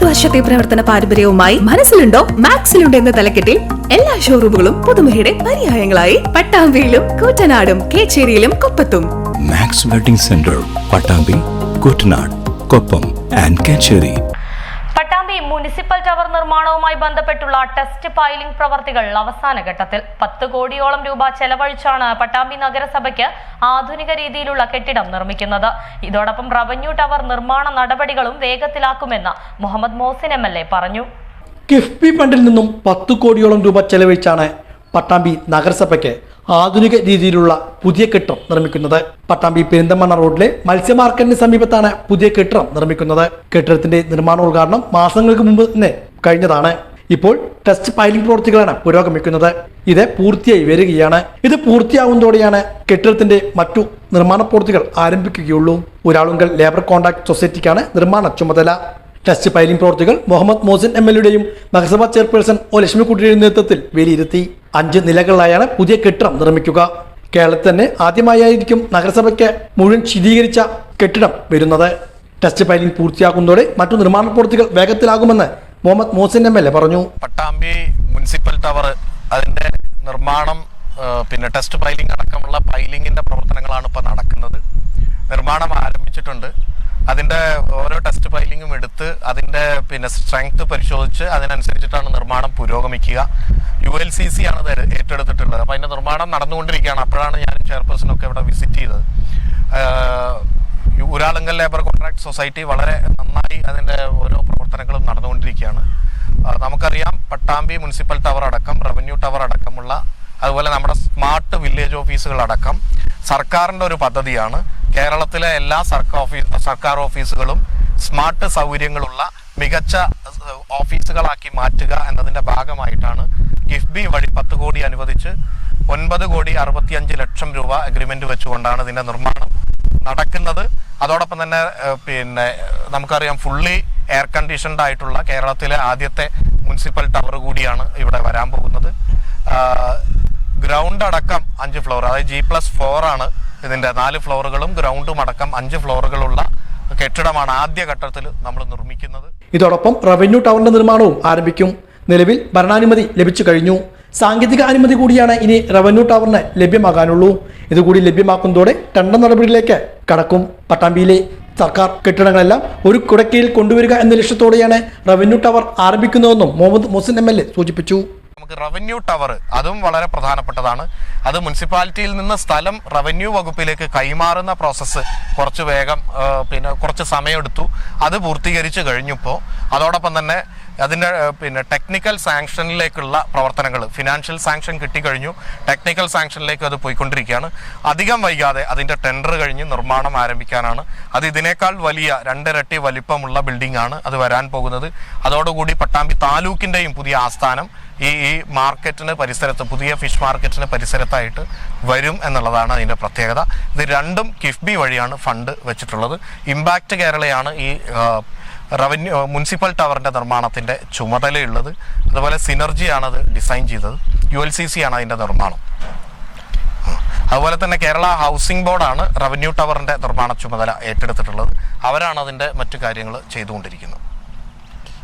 മുപ്പത് വർഷത്തെ പ്രവർത്തന പാരമ്പര്യവുമായി മനസ്സിലുണ്ടോ? മാക്സിലുണ്ടോ എന്ന തലക്കെട്ടിൽ എല്ലാ ഷോറൂമുകളും പുതുമയുടെ പര്യായങ്ങളായി. പട്ടാമ്പിയിലും കൂറ്റനാടും കേച്ചേരിയിലും കൊപ്പത്തും. Max wedding centre Pattambi Koottanad Koppam and Kacheri. Municipal tower നിർമ്മാണവുമായി ബന്ധപ്പെട്ടുള്ള ടെസ്റ്റ് പൈലിംഗ് പ്രവർത്തികൾ അവസാന ഘട്ടത്തിൽ. പത്ത് കോടിയോളം രൂപ ചെലവഴിച്ചാണ് പട്ടാമ്പി നഗരസഭയ്ക്ക് ആധുനിക രീതിയിലുള്ള കെട്ടിടം നിർമ്മിക്കുന്നത്. ഇതോടൊപ്പം റവന്യൂ ടവർ നിർമ്മാണ നടപടികളും വേഗത്തിലാക്കുമെന്ന് മുഹമ്മദ് മോസിൻ എം പറഞ്ഞു. കിഫ്ബി ഫണ്ടിൽ നിന്നും പത്ത് കോടിയോളം രൂപ ചെലവഴിച്ചാണ് പട്ടാമ്പി നഗരസഭയ്ക്ക് ആധുനിക രീതിയിലുള്ള പുതിയ കെട്ടിടം നിർമ്മിക്കുന്നത്. പട്ടാമ്പി പെരിന്തമണ്ണ റോഡിലെ മത്സ്യ മാർക്കറ്റിന് സമീപത്താണ് പുതിയ കെട്ടിടം നിർമ്മിക്കുന്നത്. കെട്ടിടത്തിന്റെ നിർമ്മാണോദ്ഘാടനം മാസങ്ങൾക്ക് മുമ്പ് തന്നെ കഴിഞ്ഞതാണ്. ഇപ്പോൾ ടെസ്റ്റ് പൈലിംഗ് പ്രവൃത്തികളാണ് പുരോഗമിക്കുന്നത്. ഇത് പൂർത്തിയായി വരികയാണ്. ഇത് പൂർത്തിയാവുന്നതോടെയാണ് കെട്ടിടത്തിന്റെ മറ്റു നിർമ്മാണ പ്രവൃത്തികൾ ആരംഭിക്കുകയുള്ളൂ. ഒരാളുങ്കൽ ലേബർ കോൺട്രാക്ട് സൊസൈറ്റിക്കാണ് നിർമ്മാണ ചുമതല. ടെസ്റ്റ് പൈലിംഗ് പ്രവർത്തികൾ മുഹമ്മദ് മോസിൻ എം എൽ എയുടെയും നഗരസഭാ ചെയർപേഴ്സൺ ഒ ലക്ഷ്മിക്കുട്ടിയുടെയും നേതൃത്വത്തിൽ വിലയിരുത്തി. അഞ്ച് നിലകളിലായാണ് പുതിയ കെട്ടിടം നിർമ്മിക്കുക. കേരളത്തിൽ തന്നെ ആദ്യമായായിരിക്കും നഗരസഭയ്ക്ക് മുഴുവൻ ശീതീകരിച്ച കെട്ടിടം വരുന്നത്. ടെസ്റ്റ് പൈലിംഗ് പൂർത്തിയാക്കുന്നതോടെ മറ്റു നിർമ്മാണ പ്രവൃത്തികൾ വേഗത്തിലാകുമെന്ന് Muhammad Mohsin M L A പറഞ്ഞു. പട്ടാമ്പി മുനിസിപ്പൽ ടവർ അതിന്റെ നിർമ്മാണം പിന്നെ ടെസ്റ്റ് പൈലിംഗ് അടക്കമുള്ള പൈലിംഗിന്റെ പ്രവർത്തനങ്ങളാണ് ഇപ്പോൾ നടക്കുന്നത്. നിർമ്മാണം ആരംഭിച്ചിട്ടുണ്ട്. അതിന്റെ ഓരോ ടെസ്റ്റ് ഫയലിങ്ങും എടുത്ത് അതിന്റെ പിന്നെ സ്ട്രെങ്ത് പരിശോധിച്ച് അതിനനുസരിച്ചിട്ടാണ് നിർമ്മാണം പുരോഗമിക്കുക. യു എൽ സി സി ആണ് ഏറ്റെടുത്തിട്ടുള്ളത്. അപ്പോൾ അതിന്റെ നിർമ്മാണം നടന്നുകൊണ്ടിരിക്കുകയാണ്. അപ്പോഴാണ് ഞാൻ ചെയർപേഴ്സണൊക്കെ ഇവിടെ വിസിറ്റ് ചെയ്തത്. ഊരാളുങ്കൽ ലേബർ കോൺട്രാക്ട് സൊസൈറ്റി വളരെ നന്നായി അതിന്റെ ഓരോ പ്രവർത്തനങ്ങളും നടന്നുകൊണ്ടിരിക്കുകയാണ്. നമുക്കറിയാം പട്ടാമ്പി മുനിസിപ്പൽ ടവർ അടക്കം റവന്യൂ ടവർ അടക്കമുള്ള അതുപോലെ നമ്മുടെ സ്മാർട്ട് വില്ലേജ് ഓഫീസുകൾ അടക്കം സർക്കാരിന്റെ ഒരു പദ്ധതിയാണ്. കേരളത്തിലെ എല്ലാ സർക്കാർ ഓഫീസ് സർക്കാർ ഓഫീസുകളും സ്മാർട്ട് സൗകര്യങ്ങളുള്ള മികച്ച ഓഫീസുകളാക്കി മാറ്റുക എന്നതിന്റെ ഭാഗമായിട്ടാണ് കിഫ്ബി വഴി പത്ത് കോടി അനുവദിച്ച് ഒൻപത് കോടി അറുപത്തിയഞ്ച് ലക്ഷം രൂപ അഗ്രിമെന്റ് വെച്ചുകൊണ്ടാണ് ഇതിന്റെ നിർമ്മാണം നടക്കുന്നത്. അതോടൊപ്പം തന്നെ പിന്നെ നമുക്കറിയാം ഫുള്ളി എയർ കണ്ടീഷൻഡ് ആയിട്ടുള്ള കേരളത്തിലെ ആദ്യത്തെ മുനിസിപ്പൽ ടവർ കൂടിയാണ് ഇവിടെ വരാൻ പോകുന്നത്. ഗ്രൗണ്ട് അടക്കം അഞ്ച് ഫ്ലോർ അതായത് ജി പ്ലസ് ഫോർ ആണ് ഇതിന്റെ നാല് ഫ്ലോറുകളും ഗ്രൗണ്ടും അടക്കം അഞ്ച് ഫ്ലോറുകളുള്ള കെട്ടിടമാണ് ആദ്യ ഘട്ടത്തിൽ നമ്മൾ നിർമ്മിക്കുന്നത്. ഇതോടൊപ്പം റവന്യൂ ടവറിന്റെ നിർമ്മാണവും ആരംഭിക്കും. നിലവിൽ ഭരണാനുമതി ലഭിച്ചു കഴിഞ്ഞു. സാങ്കേതിക അനുമതി കൂടിയാണ് ഇനി റവന്യൂ ടവറിന് ലഭ്യമാകാനുള്ളൂ. ഇതുകൂടി ലഭ്യമാക്കുന്നതോടെ ടെൻഡർ നടപടിയിലേക്ക് കടക്കും. പട്ടാമ്പിയിലെ സർക്കാർ കെട്ടിടങ്ങളെല്ലാം ഒരു കുടക്കീഴിൽ കൊണ്ടുവരിക എന്ന ലക്ഷ്യത്തോടെയാണ് റവന്യൂ ടവർ ആരംഭിക്കുന്നതെന്നും മുഹമ്മദ് എൽ എ സൂചിപ്പിച്ചു. നമുക്ക് റവന്യൂ ടവർ അതും വളരെ പ്രധാനപ്പെട്ടതാണ്. അത് മുനിസിപ്പാലിറ്റിയിൽ നിന്ന് സ്ഥലം റവന്യൂ വകുപ്പിലേക്ക് കൈമാറുന്ന പ്രോസസ്സ് കുറച്ച് വേഗം പിന്നെ കുറച്ച് സമയമെടുത്തു. അത് പൂർത്തീകരിച്ച് കഴിഞ്ഞപ്പോൾ അതോടൊപ്പം തന്നെ അതിന്റെ പിന്നെ ടെക്നിക്കൽ സാങ്ഷനിലേക്കുള്ള പ്രവർത്തനങ്ങൾ ഫിനാൻഷ്യൽ സാങ്ഷൻ കിട്ടിക്കഴിഞ്ഞു. ടെക്നിക്കൽ സാങ്ഷനിലേക്ക് അത് പോയിക്കൊണ്ടിരിക്കുകയാണ്. അധികം വൈകാതെ അതിന്റെ ടെൻഡർ കഴിഞ്ഞ് നിർമ്മാണം ആരംഭിക്കാനാണ്. അത് ഇതിനേക്കാൾ വലിയ രണ്ടിരട്ടി വലിപ്പമുള്ള ബിൽഡിംഗ് ആണ് അത് വരാൻ പോകുന്നത്. അതോടുകൂടി പട്ടാമ്പി താലൂക്കിന്റെയും പുതിയ ആസ്ഥാനം ഈ ഈ മാർക്കറ്റിന് പരിസരത്ത് പുതിയ ഫിഷ് മാർക്കറ്റിന് പരിസരത്തായിട്ട് വരും എന്നുള്ളതാണ് അതിന്റെ പ്രത്യേകത. ഇത് രണ്ടും കിഫ്ബി വഴിയാണ് ഫണ്ട് വെച്ചിട്ടുള്ളത്. ഇമ്പാക്റ്റ് കേരളയാണ് ഈ റവന്യൂ മുനിസിപ്പൽ ടവറിന്റെ നിർമ്മാണത്തിന്റെ ചുമതലയുള്ളത്. അതുപോലെ സിനർജിയാണ് അത് ഡിസൈൻ ചെയ്തത്. യു എൽ സി സി ആണ് അതിന്റെ നിർമ്മാണം. അതുപോലെ തന്നെ കേരള ഹൗസിംഗ് ബോർഡാണ് റവന്യൂ ടവറിന്റെ നിർമ്മാണ ചുമതല ഏറ്റെടുത്തിട്ടുള്ളത്. അവരാണ് അതിന്റെ മറ്റു കാര്യങ്ങൾ ചെയ്തുകൊണ്ടിരിക്കുന്നത്.